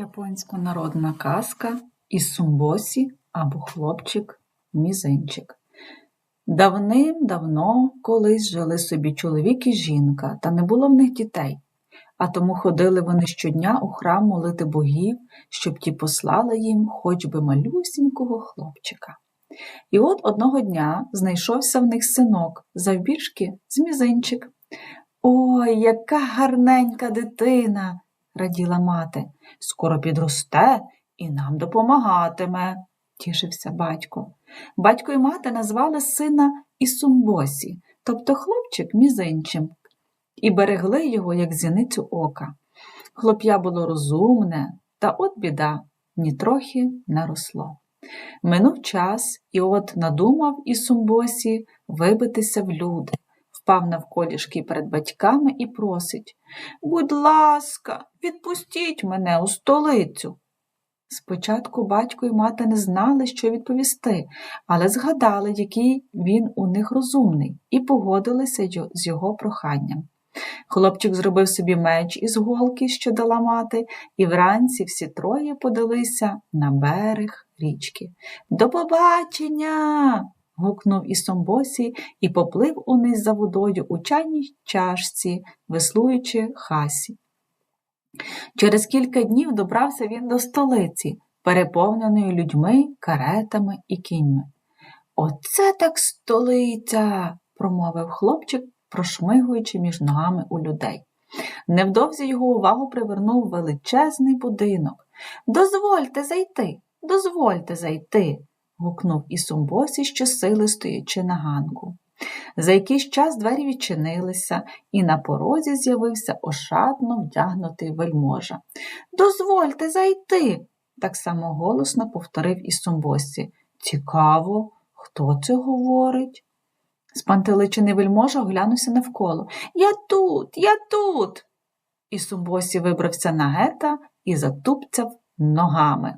Японська народна казка із Сумбосі або хлопчик Мізинчик. Давним-давно колись жили собі чоловік і жінка, та не було в них дітей, а тому ходили вони щодня у храм молити богів, щоб ті послали їм хоч би малюсінького хлопчика. І от одного дня знайшовся в них синок, завбільшки з мізинчик. Ой, яка гарненька дитина, раділа мати. Скоро підросте і нам допомагатиме, тішився батько. Батько і мати назвали сина Ісумбосі, тобто хлопчик мізинчим, і берегли його, як зіницю ока. Хлоп'я було розумне, та от біда нітрохи не росло. Минув час, і от надумав Ісумбосі вибитися в люди впав навколішки перед батьками і просить Будь ласка, відпустіть мене у столицю. Спочатку батько і мати не знали, що відповісти, але згадали, який він у них розумний, і погодилися з його проханням. Хлопчик зробив собі меч із голки, що дала мати, і вранці всі троє подалися на берег річки. До побачення! Гукнув Ісомбосі і поплив униз за водою у чайній чашці, веслуючи хасі. Через кілька днів добрався він до столиці, переповненої людьми, каретами і кіньми. Оце так столиця, промовив хлопчик, прошмигуючи між ногами у людей. Невдовзі його увагу привернув величезний будинок. Дозвольте зайти, дозвольте зайти, гукнув і Сумбосі щосили стоячи на ганку. За якийсь час двері відчинилися, і на порозі з'явився ошатно вдягнутий вельможа. Дозвольте зайти, так само голосно повторив і Сумбосі. Цікаво, хто це говорить? Спантеличений вельможа оглянувся навколо. Я тут, я тут. І Сумбосі вибрався на гета і затупцяв ногами.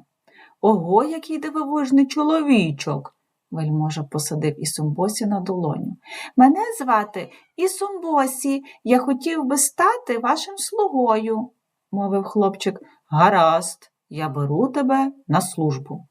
Ого, який дивовижний чоловічок. Вельможа посадив Ісумбосі на долоню. Мене звати Ісумбосі, я хотів би стати вашим слугою, мовив хлопчик. Гаразд, я беру тебе на службу.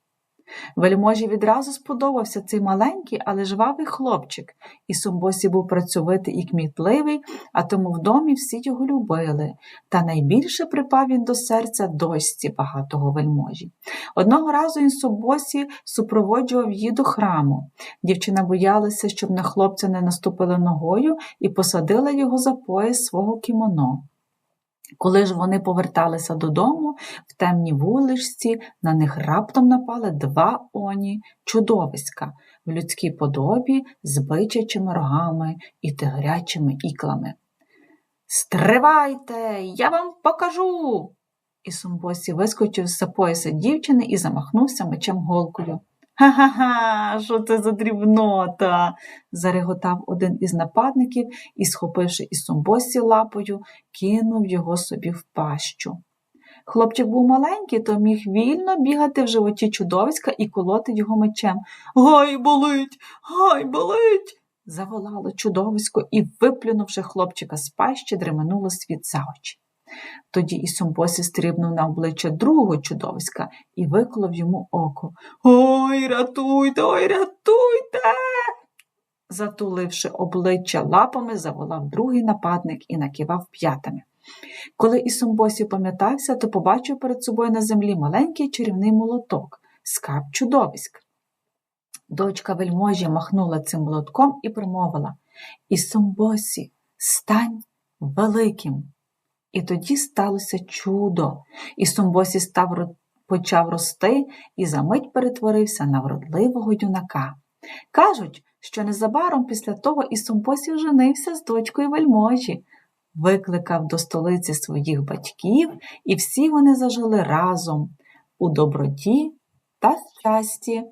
Вельможі відразу сподобався цей маленький, але жвавий хлопчик, і Сумбосі був працьовитий і кмітливий, а тому в домі всі його любили, та найбільше припав він до серця дочці багатого вельможі. Одного разу він Сумбосі супроводжував її до храму. Дівчина боялася, щоб на хлопця не наступила ногою, і посадила його за пояс свого кімоно. Коли ж вони поверталися додому, в темній вуличці на них раптом напали два оні чудовиська в людській подобі з бичачими рогами і тигрячими іклами. Стривайте, я вам покажу. І Сумбосі вискочив з за пояса дівчини і замахнувся мечем голкою. Ха-ха-ха, що це за дрібнота? зареготав один із нападників і, схопивши із сумбосі лапою, кинув його собі в пащу. Хлопчик був маленький, то міг вільно бігати в животі чудовиська і колоти його мечем. Гай болить, гай болить. заволало чудовисько і, виплюнувши хлопчика з пащі, дременуло світ за очі. Тоді і Сумбосі стрибнув на обличчя другого чудовиська і виколов йому око. Ой, рятуйте, ой, рятуйте. Затуливши обличчя лапами, заволав другий нападник і накивав п'ятами. Коли Ісумбосі пам'ятався, то побачив перед собою на землі маленький чарівний молоток, скарб чудовиськ. Дочка вельможі махнула цим молотком і промовила Ісумбосі, стань великим. І тоді сталося чудо, і Сумбосі став, почав рости і за мить перетворився на вродливого юнака. Кажуть, що незабаром після того і Сумбосі женився з дочкою вельможі, викликав до столиці своїх батьків, і всі вони зажили разом у доброті та щасті.